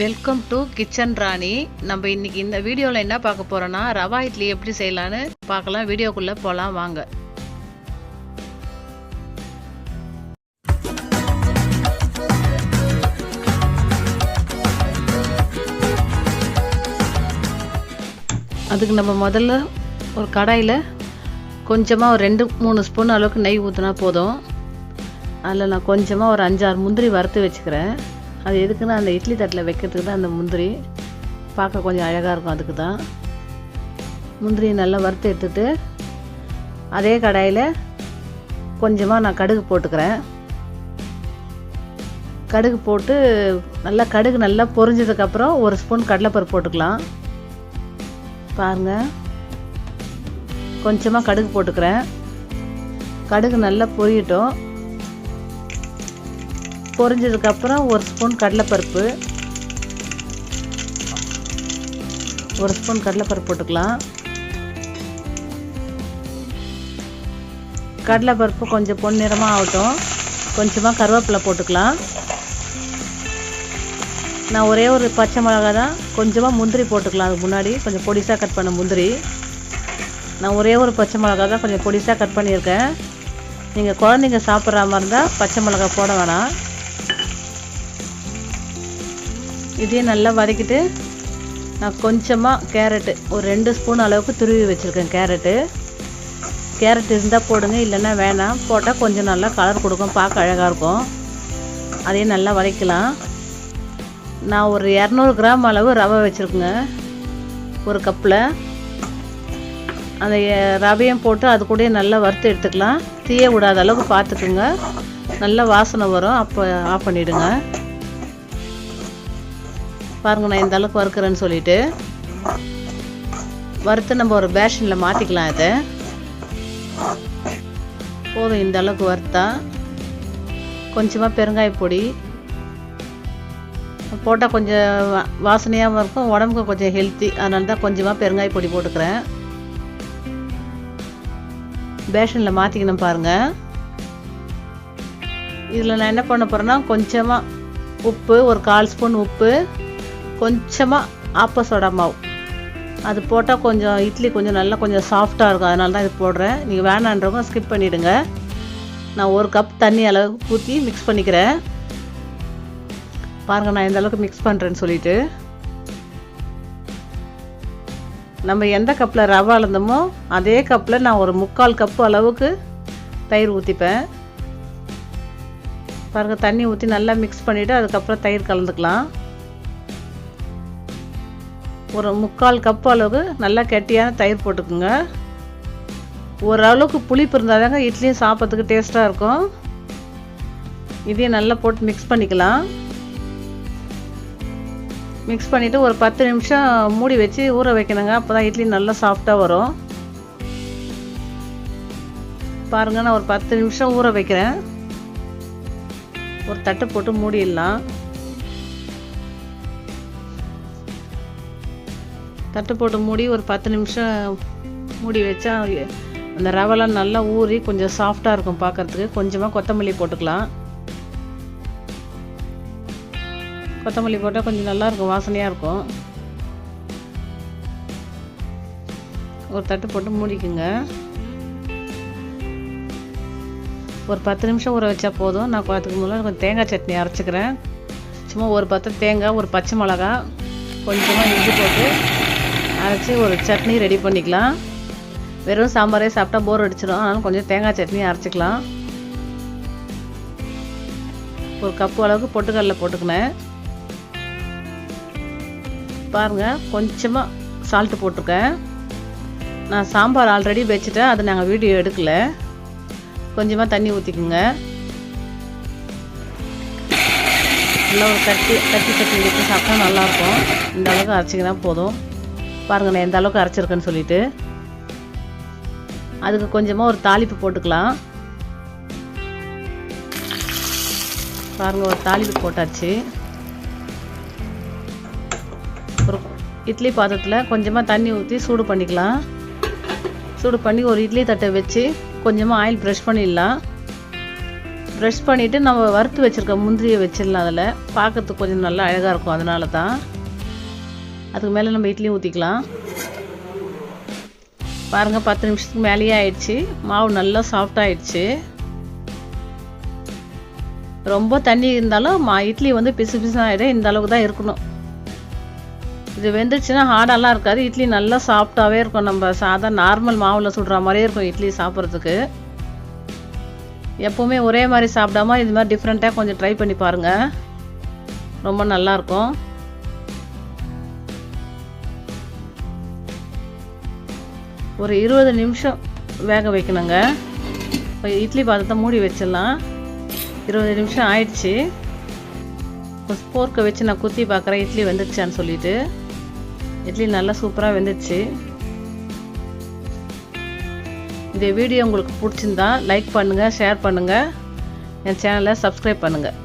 Welcome to kitchen ராணி நம்ம இன்னைக்கு இந்த வீடியோவில் என்ன பார்க்க போகிறோன்னா ரவா இட்லி எப்படி செய்யலான்னு பார்க்கலாம். வீடியோக்குள்ளே போகலாம் வாங்க. அதுக்கு நம்ம முதல்ல ஒரு கடாயில் கொஞ்சமாக ஒரு ரெண்டு மூணு ஸ்பூன் அளவுக்கு நெய் ஊற்றினா போதும். அதில் நான் கொஞ்சமாக ஒரு அஞ்சாறு முந்திரி வறுத்து வச்சுக்கிறேன். அது எதுக்குன்னா அந்த இட்லி தட்டில் வைக்கிறதுக்கு தான் அந்த முந்திரி. பார்க்க கொஞ்சம் அழகாக இருக்கும் அதுக்கு தான். முந்திரி நல்லா வறுத்து எடுத்துட்டு அதே கடாயில் கொஞ்சமாக நான் கடுகு போட்டுக்கிறேன். கடுகு போட்டு நல்லா கடுகு நல்லா பொரிஞ்சதுக்கப்புறம் ஒரு ஸ்பூன் கடலைப்பருப்பு போட்டுக்கலாம். பாருங்கள் கொஞ்சமாக கடுகு போட்டுக்கிறேன். கடுகு நல்லா பொரியட்டும். பொரிஞ்சதுக்கப்புறம் ஒரு ஸ்பூன் கடலைப்பருப்பு. ஒரு ஸ்பூன் கடலைப்பருப்பு போட்டுக்கலாம். கடலைப்பருப்பு கொஞ்சம் பொன்னிறமாக ஆகட்டும். கொஞ்சமாக கருவேப்பிலை போட்டுக்கலாம். நான் ஒரே ஒரு பச்சை மிளகா தான் கொஞ்சமாக முந்திரி போட்டுக்கலாம் அதுக்கு முன்னாடி. கொஞ்சம் பொடிசாக கட் பண்ண முந்திரி. நான் ஒரே ஒரு பச்சை மிளகா தான் கொஞ்சம் பொடிசாக கட் பண்ணியிருக்கேன். நீங்கள் குழந்தைங்க சாப்பிட்ற மாதிரி இருந்தால் பச்சை மிளகா போட வேணாம். இதையும் நல்லா வதக்கிட்டு நான் கொஞ்சமாக கேரட்டு ஒரு ரெண்டு ஸ்பூன் அளவுக்கு துருவி வச்சுருக்கேன் கேரட்டு. கேரட் இருந்தால் போடுங்க இல்லைன்னா வேணாம். போட்டால் கொஞ்சம் நல்லா கலர் கொடுக்கும் பார்க்க அழகாக இருக்கும். அதையும் நல்லா வதக்கலாம். நான் ஒரு இரநூறு கிராம் அளவு ரவை வச்சுருக்குங்க ஒரு கப்பில். அந்த ரவையும் போட்டு அது கூட நல்லா வறுத்து எடுத்துக்கலாம். தீய விடாத அளவுக்கு பார்த்துக்குங்க. நல்லா வாசனை வரும் அப்போ ஆஃப் பண்ணிவிடுங்க பாருங்க நான் இந்த அளவுக்கு வறுக்கிறேன்னு சொல்லிட்டு வறுத்து நம்ம ஒரு பேஷனில் மாற்றிக்கலாம் இதை. போதும் இந்த அளவுக்கு வறுத்தா. கொஞ்சமாக பெருங்காய பொடி. போட்டால் கொஞ்சம் வாசனையாகவும் இருக்கும் உடம்புக்கு கொஞ்சம் ஹெல்த்தி அதனால தான் கொஞ்சமாக பெருங்காய பொடி போட்டுக்கிறேன். பேஷனில் மாற்றிக்கணும் பாருங்கள் இதில் நான் என்ன பண்ண போகிறேன்னா கொஞ்சமாக உப்பு ஒரு கால் ஸ்பூன் உப்பு கொஞ்சமாக ஆப்ப சோடா மாவு. அது போட்டால் கொஞ்சம் இட்லி கொஞ்சம் நல்லா கொஞ்சம் சாஃப்டாக இருக்கும். அதனால தான் இது போடுறேன். நீங்கள் வேணான்றவங்க ஸ்கிப் பண்ணிவிடுங்க நான் ஒரு கப் தண்ணி அளவு ஊற்றி மிக்ஸ் பண்ணிக்கிறேன். பாருங்கள் நான் எந்த அளவுக்கு மிக்ஸ் பண்ணுறேன்னு சொல்லிட்டு. நம்ம எந்த கப்பில் ரவை அளந்தோமோ அதே கப்பில் நான் ஒரு முக்கால் கப்பு அளவுக்கு தயிர் ஊற்றிப்பேன் பாருங்கள் தண்ணி ஊற்றி நல்லா மிக்ஸ் பண்ணிவிட்டு அதுக்கப்புறம் தயிர் கலந்துக்கலாம். ஒரு முக்கால் கப் அளவுக்கு நல்லா கெட்டியான தயிர் போட்டுக்குங்க. ஓரளவுக்கு புளிப்பு இருந்தால் தாங்க இட்லியும் சாப்பிட்றதுக்கு டேஸ்ட்டாக இருக்கும். இதையும் நல்லா போட்டு மிக்ஸ் பண்ணிக்கலாம். மிக்ஸ் பண்ணிவிட்டு ஒரு பத்து நிமிஷம் மூடி வச்சு ஊற வைக்கணுங்க. அப்போ தான் இட்லி நல்லா சாஃப்டாக வரும். பாருங்கள் நான் ஒரு பத்து நிமிஷம் ஊற வைக்கிறேன். ஒரு தட்டு போட்டு மூடிடலாம். தட்டு போட்டு மூடி ஒரு பத்து நிமிஷம் மூடி வச்சா அந்த ரவெல்லாம் நல்லா ஊறி கொஞ்சம் சாஃப்டாக இருக்கும் பார்க்குறதுக்கு. கொஞ்சமாக கொத்தமல்லி போட்டுக்கலாம். கொத்தமல்லி போட்டால் கொஞ்சம் நல்லாயிருக்கும் வாசனையாக இருக்கும். ஒரு தட்டு போட்டு மூடிக்குங்க. ஒரு பத்து நிமிஷம் ஊற வச்சா போதும். நான் அதுக்கு முன்னாடி கொஞ்சம் தேங்காய் சட்னி அரைச்சிக்கிறேன். சும்மா ஒரு பத்து தேங்காய் ஒரு பச்சை மிளகா கொஞ்சமாக இஞ்சி போட்டு அரைச்சி ஒரு சட்னி ரெடி பண்ணிக்கலாம். வெறும் சாம்பாரே சாப்பிட்டா போர் அடிச்சிடும் அதனால் கொஞ்சம் தேங்காய் சட்னி அரைச்சிக்கலாம். ஒரு கப்பு அளவுக்கு பொட்டுக்கடலை போட்டுக்கினேன். பாருங்கள் கொஞ்சமாக சால்ட்டு போட்டிருக்கேன். நான் சாம்பார் ஆல்ரெடி வச்சுட்டேன். அது நாங்கள் வீடியோ எடுக்கலை. கொஞ்சமாக தண்ணி ஊற்றிக்குங்க நல்லா ஒரு கட்டி கட்டி சட்னி வச்சு சாப்பிட்டா நல்லாயிருக்கும் இந்த அளவுக்கு அரைச்சிக்கினா போதும். பாருங்கள் நான் எந்த அளவுக்கு அரைச்சிருக்கேன்னு சொல்லிட்டு. அதுக்கு கொஞ்சமாக ஒரு தாளிப்பு போட்டுக்கலாம். பாருங்கள் ஒரு தாளிப்பு போட்டாச்சு. ஒரு இட்லி பாத்திரத்தில் கொஞ்சமாக தண்ணி ஊற்றி சூடு பண்ணிக்கலாம். சூடு பண்ணி ஒரு இட்லி தட்டை வச்சு கொஞ்சமாக ஆயில் ப்ரெஷ் பண்ணிடலாம். ப்ரெஷ் பண்ணிவிட்டு நம்ம வறுத்து வச்சுருக்க முந்திரியை வச்சிடலாம் அதில். பார்க்கறதுக்கு கொஞ்சம் நல்லா அழகாக இருக்கும் அதனால தான் அதுக்கு மேலே நம்ம இட்லியும் ஊற்றிக்கலாம் பாருங்கள் பத்து நிமிஷத்துக்கு மேலேயே ஆயிடுச்சு. மாவு நல்லா சாஃப்டாகிடுச்சு ரொம்ப தண்ணி இருந்தாலும் மா இட்லி வந்து பிசு பிசு ஆகிடும் இந்த அளவுக்கு தான் இருக்கணும். இது வெந்துருச்சுன்னா ஹார்டெல்லாம் இருக்காது. இட்லி நல்லா சாஃப்டாகவே இருக்கும். நம்ம சாதா நார்மல் மாவில் சுடுற மாதிரியே இருக்கும் இட்லி சாப்பிட்றதுக்கு. எப்போவுமே ஒரே மாதிரி சாப்பிடாம இது மாதிரி டிஃப்ரெண்ட்டாக கொஞ்சம் ட்ரை பண்ணி பாருங்கள் ரொம்ப நல்லாயிருக்கும் ஒரு இருபது நிமிஷம் வேக வைக்கணுங்க. இப்போ இட்லி பாத்திரத்தை மூடி வச்சிடலாம். இருபது நிமிஷம் ஆயிடுச்சு. ஸ்போர்க்கை வச்சு நான் குத்தி பார்க்குறேன் இட்லி வெந்துருச்சான்னு சொல்லிட்டு. இட்லி நல்லா சூப்பராக வெந்துச்சு இந்த வீடியோ உங்களுக்கு பிடிச்சிருந்தா லைக் பண்ணுங்கள் ஷேர் பண்ணுங்கள் என் சேனலை சப்ஸ்கிரைப் பண்ணுங்கள்